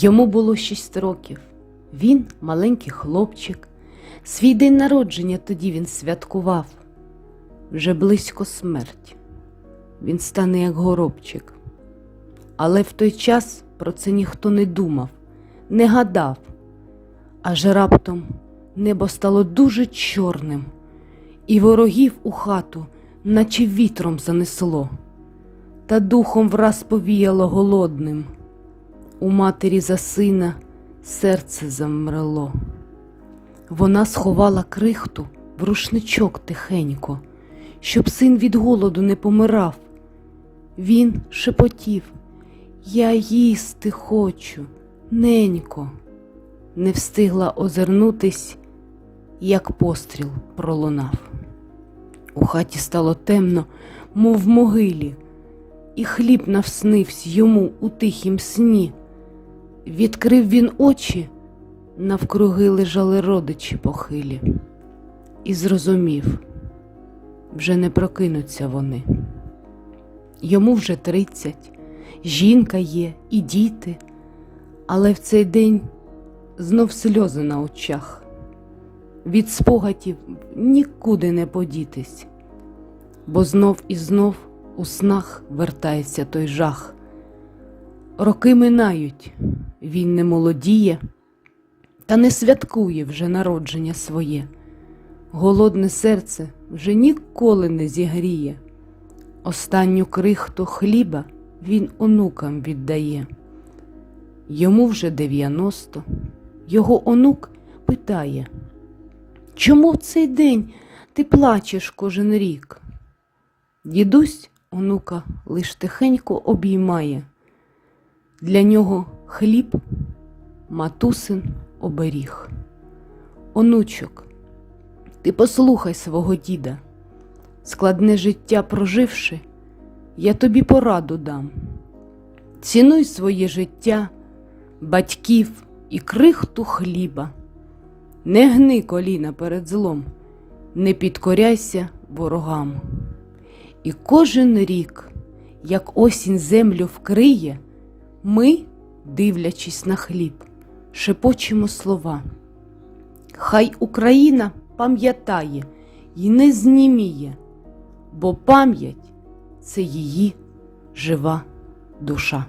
Йому було шість років. Він маленький хлопчик. Свій день народження тоді він святкував. Вже близько смерть. Він стане як горобчик. Але в той час про це ніхто не думав, не гадав. Аж раптом небо стало дуже чорним, і ворогів у хату, наче вітром занесло, та духом враз повіяло голодним. У матері за сина серце замрело. Вона сховала крихту в рушничок тихенько, щоб син від голоду не помирав. Він шепотів Я їсти хочу, ненько. Не встигла озирнутись, як постріл пролунав. У хаті стало темно, мов в могилі, і хліб навснився йому у тихім сні. Відкрив він очі, навкруги лежали родичі похилі, і зрозумів, вже не прокинуться вони. Йому вже тридцять, жінка є і діти, але в цей день знов сльози на очах. Від спогадів нікуди не подітись, бо знов і знов у снах вертається той жах. Роки минають, він не молодіє, та не святкує вже народження своє. Голодне серце вже ніколи не зігріє. Останню крихту хліба він онукам віддає. Йому вже дев'яносто. Його онук питає, чому в цей день ти плачеш кожен рік? Дідусь онука лиш тихенько обіймає. Для нього хліб, матусин оберіг. Онучок, ти послухай свого діда, складне життя проживши, я тобі пораду дам. Цінуй своє життя, батьків і крихту хліба. Не гни коліна перед злом, не підкоряйся ворогам. І кожен рік, як осінь землю вкриє, ми, дивлячись на хліб, шепочемо слова. Хай Україна пам'ятає і не зніміє, бо пам'ять це її жива душа.